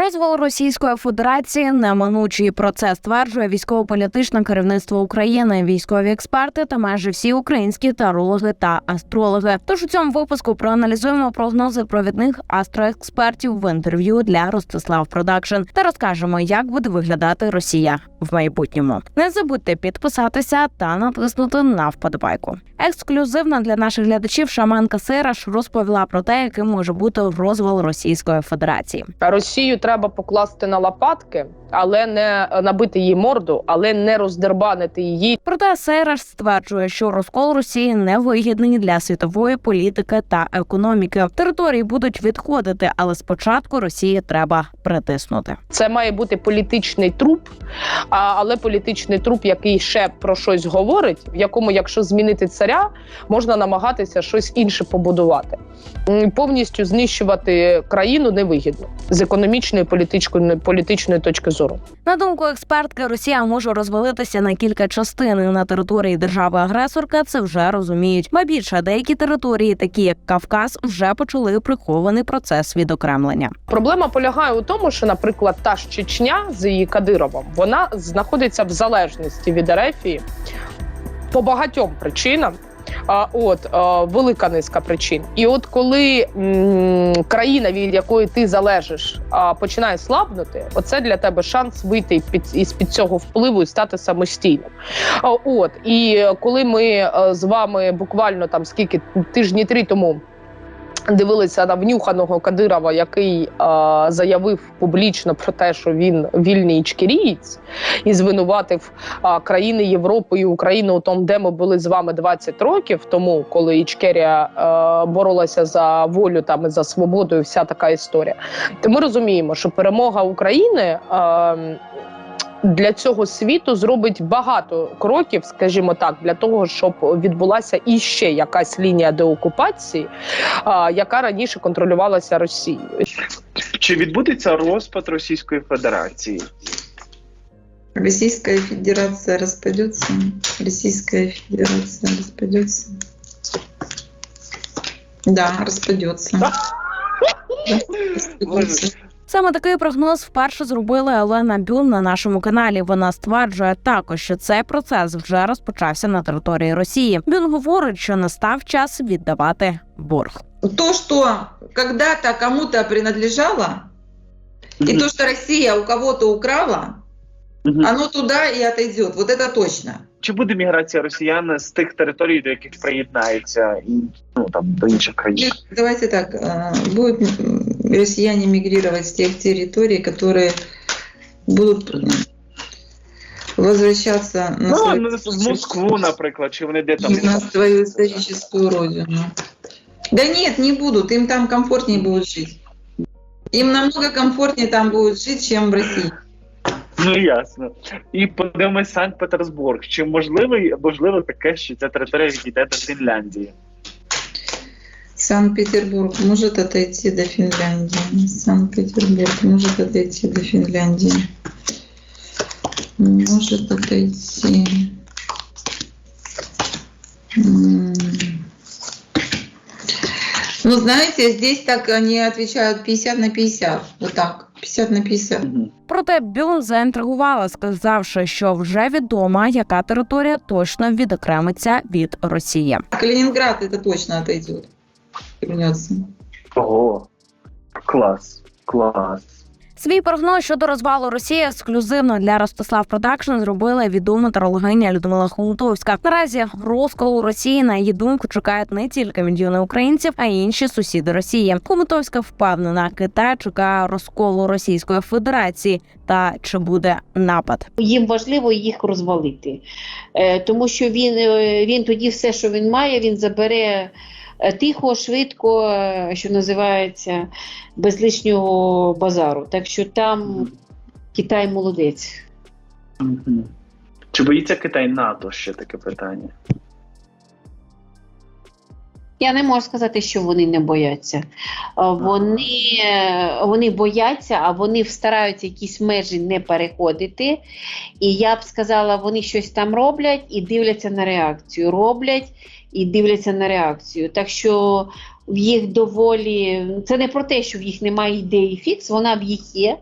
Розвал Російської Федерації неминучий процес стверджує військово-політичне керівництво України, військові експерти та майже всі українські тарологи та астрологи. Тож у цьому випуску проаналізуємо прогнози провідних астроекспертів в інтерв'ю для Ростислав Продакшн та розкажемо, як буде виглядати Росія в майбутньому. Не забудьте підписатися та натиснути на вподобайку. Ексклюзивно для наших глядачів шаманка Сираш розповіла про те, яким може бути розвал Російської Федерації. Росію треба покласти на лопатки, але не набити її морду, але не роздербанити її. Проте Сейраш стверджує, що розкол Росії не вигідний для світової політики та економіки. Території будуть відходити, але спочатку Росії треба притиснути. Це має бути політичний труп, але політичний труп, який ще про щось говорить, в якому, якщо змінити царя, можна намагатися щось інше побудувати. Повністю знищувати країну невигідно з економічної політичної політичної точки зору. На думку експертки, Росія може розвалитися на кілька частин на території держави-агресорка. Це вже розуміють. Ба більше деякі території, такі як Кавказ, вже почали прихований процес відокремлення. Проблема полягає у тому, що, наприклад, та ж Чечня з її Кадировом вона знаходиться в залежності від Ерефії по багатьом причинам. А, от велика низка причин. І от коли м, країна, від якої ти залежиш, починає слабнути, оце для тебе шанс вийти під із під цього впливу і стати самостійним. От і коли ми е, з вами буквально там скільки тижні три тому дивилися на внюханого Кадирова, який е, заявив публічно про те, що він вільний ічкерієць, і звинуватив е, країни Європи і Україну у тому, де ми були з вами 20 років тому, коли Ічкерія е, боролася за волю там і за свободу, і вся така історія. То ми розуміємо, що перемога України. Е, для цього світу зробить багато кроків, скажімо так, для того, щоб відбулася іще якась лінія деокупації, а, яка раніше контролювалася Росією. Чи відбудеться розпад Російської Федерації? Российская Федерация распадется. Российская Федерация распадется. Да, распадется. Да, распадется. Саме такий прогноз вперше зробила Олена Бюн на нашому каналі. Вона стверджує також, що цей процес вже розпочався на території Росії. Бюн говорить, що настав час віддавати борг. То, что когда-то кому-то принадлежало, и то, что Россия у кого-то украла, Мгм. оно туда и отойдет. Вот это точно. Чи буде міграція росіян з тих територій, до яких приєднаються і ну там до інших країн? Давайте так, будут м, россияне мигрировать с тех территорий, которые будут м, возвращаться на, Ну, свою, ну, в Москву, наприклад, чи вони де там на свою историческую родину. Да нет, не будут, им там комфортнее будет жить. Им намного комфортнее там будет жить, чем в России. Ну ясно. І подивимось Санкт-Петербург. Чи можливо, можливо таке, що ця територія відійде до Фінляндії? Санкт-Петербург может отойти до Финляндии. Санкт-Петербург может отойти до Финляндии. Может отойти. Ну, знаете, здесь так они отвечают 50 на 50. Вот так. 50 на 50. Проте Бюн заінтригувала, сказавши, що вже відомо, яка територія точно відокремиться від Росії. Калининград это точно отойдет. Вернется. Ого. Клас. Клас. Свій прогноз щодо розвалу Росії ексклюзивно для Ростислав Продакшн зробила відома тарологиня Людмила Хомутовська. Наразі розколу Росії на її думку чекають не тільки мільйони українців, а й інші сусіди Росії. Хомутовська впевнена, Китай чекає розколу Російської Федерації. Та чи буде напад? їм важливо їх розвалити, Е, тому що він, е, він тоді все, що він має, він забере тихо, швидко, е, що називається, без лишнього базару. Так що там Китай молодець. Чи боїться Китай НАТО? Ще таке питання. Я не можу сказати, що вони не бояться. Е, Вони, е, вони бояться, а вони стараються якісь межі не переходити. І я б сказала, вони щось там роблять і дивляться на реакцію. Роблять і дивляться на реакцію. Так що в їх доволі це не про те, що в їх немає ідеї фікс, вона в їх є.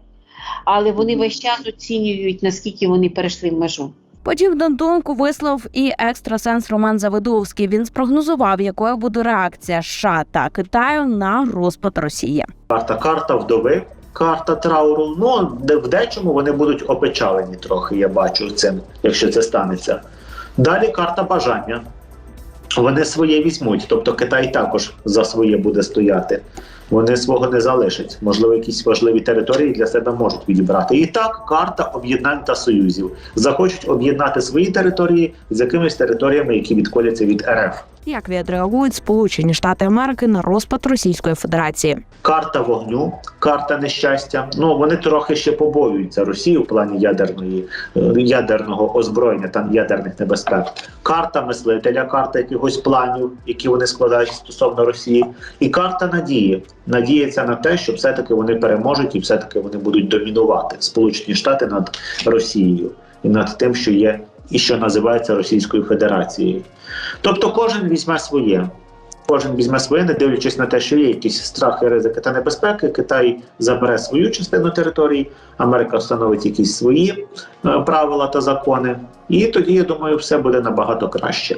але вони весь час оцінюють, наскільки вони перейшли межу. Подібну думку вислов і екстрасенс Роман Завидовський. Він спрогнозував, якою буде реакція США та Китаю на розпад Росії. Карта карта вдови, карта трауру. Ну де в дечому вони будуть опечалені трохи. Я бачу цим, якщо це станеться. Далі карта бажання. Вони своє візьмуть, тобто Китай також за своє буде стояти. Вони свого не залишать. Можливо, якісь важливі території для себе можуть відібрати. І так, карта об'єднань та союзів захочуть об'єднати свої території з якимись територіями, які відколяться від РФ. Як відреагують Сполучені Штати Америки на розпад Російської Федерації? Карта вогню, карта нещастя. Ну вони трохи ще побоюються Росії в плані ядерної е, ядерного озброєння та ядерних небезпек. Карта мислителя, карта якихось планів, які вони складають стосовно Росії, і карта надії. Надіється на те, що все-таки вони переможуть і все-таки вони будуть домінувати Сполучені Штати над Росією і над тим, що є і що називається Російською Федерацією. Тобто кожен візьме своє. Кожен візьме своє, не дивлячись на те, що є якісь страхи, ризики та небезпеки. Китай забере свою частину території, Америка встановить якісь свої е, правила та закони, і тоді я думаю, все буде набагато краще.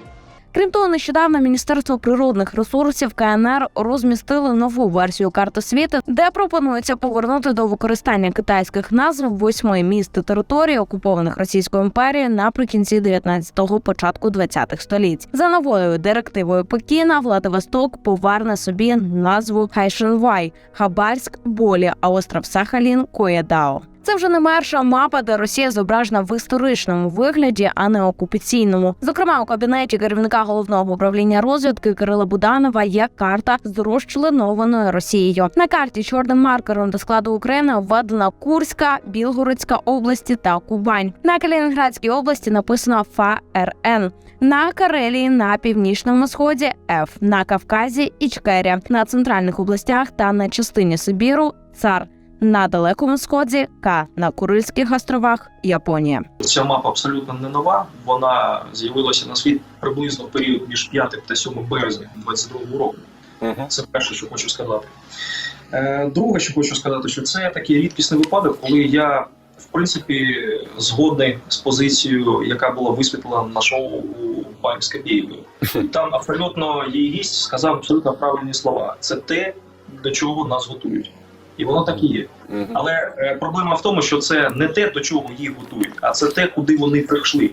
Крім того, нещодавно Міністерство природних ресурсів КНР розмістили нову версію карти світу, де пропонується повернути до використання китайських назв восьми міст та територій, окупованих Російською імперією наприкінці 19-го, початку 20-х століть. За новою директивою Пекіна Владивосток поверне собі назву Хайшенвай, Хабарськ, Болі, а остров Сахалін Коєдао. Це вже не перша мапа, де Росія зображена в історичному вигляді, а не окупаційному. Зокрема, у кабінеті керівника головного управління розвідки Кирила Буданова є карта з розчленованою Росією. На карті чорним маркером до складу України введена Курська, Білгородська області та Кубань. На Калінінградській області написано ФРН. На Карелії на північному сході Ф, на Кавказі Ічкерія, на центральних областях та на частині Сибіру цар. На далекому сході К на Курильських островах Японія. Ця мапа абсолютно не нова. Вона з'явилася на світ приблизно в період між 5 та 7 березня 22 року. Це перше, що хочу сказати. Е, Друге, що хочу сказати, що це такий рідкісний випадок, коли я в принципі згодний з позицією, яка була висвітлена на шоу у пані Скабєєвої. Там абсолютно її гість сказав абсолютно правильні слова. Це те, до чого нас готують. І воно так і є. Але е, проблема в тому, що це не те, до чого їх готують, а це те, куди вони прийшли.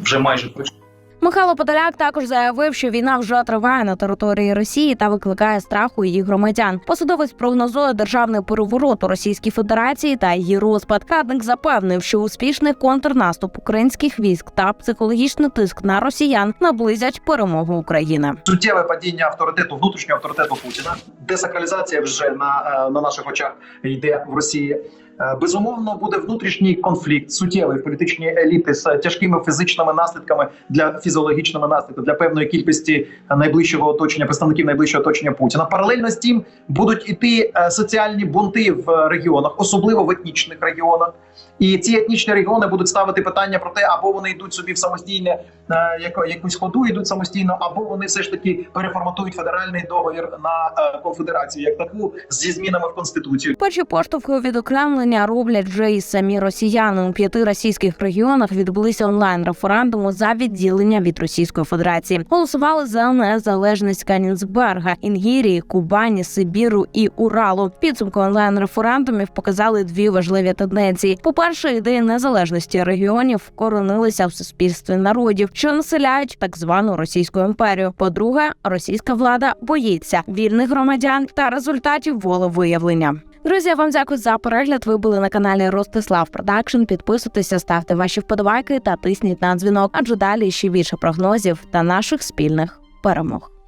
Вже майже прийшли. Михайло Подоляк також заявив, що війна вже триває на території Росії та викликає страх у її громадян. Посадовець прогнозує державний переворот у Російській Федерації та її розпад. Радник запевнив, що успішний контрнаступ українських військ та психологічний тиск на росіян наблизять перемогу України. суттєве падіння авторитету, внутрішнього авторитету Путіна. Десакралізація вже на, е, на наших очах йде в Росії. Е, Безумовно, буде внутрішній конфлікт, суттєвий політичній еліти з тяжкими фізичними наслідками для фізіологічними наслідками для певної кількості найближчого оточення, представників найближчого оточення Путіна. Паралельно з тим будуть іти е, соціальні бунти в регіонах, особливо в етнічних регіонах. І ці етнічні регіони будуть ставити питання про те, або вони йдуть собі в самостійне е, якусь ходу, йдуть самостійно, або вони все ж таки переформатують федеральний договір на е, конфедерацію як таку зі змінами в конституцію. Перші поштовхи у відокремлення роблять вже і самі росіяни. У п'яти російських регіонах відбулися онлайн референдуми за відділення від Російської Федерації. Голосували за незалежність Канінсберга, Інгірії, Кубані, Сибіру і Уралу. Підсумки онлайн референдумів показали дві важливі тенденції. По перше, ідеї незалежності регіонів вкоренилися в суспільстві народів, що населяють так звану Російську імперію. По-друге, російська влада боїться вільних громадян та результатів волевиявлення. Друзі, я вам дякую за перегляд. Ви були на каналі Ростислав Продакшн. Підписуйтеся, ставте ваші вподобайки та тисніть на дзвінок, адже далі ще більше прогнозів та наших спільних перемог.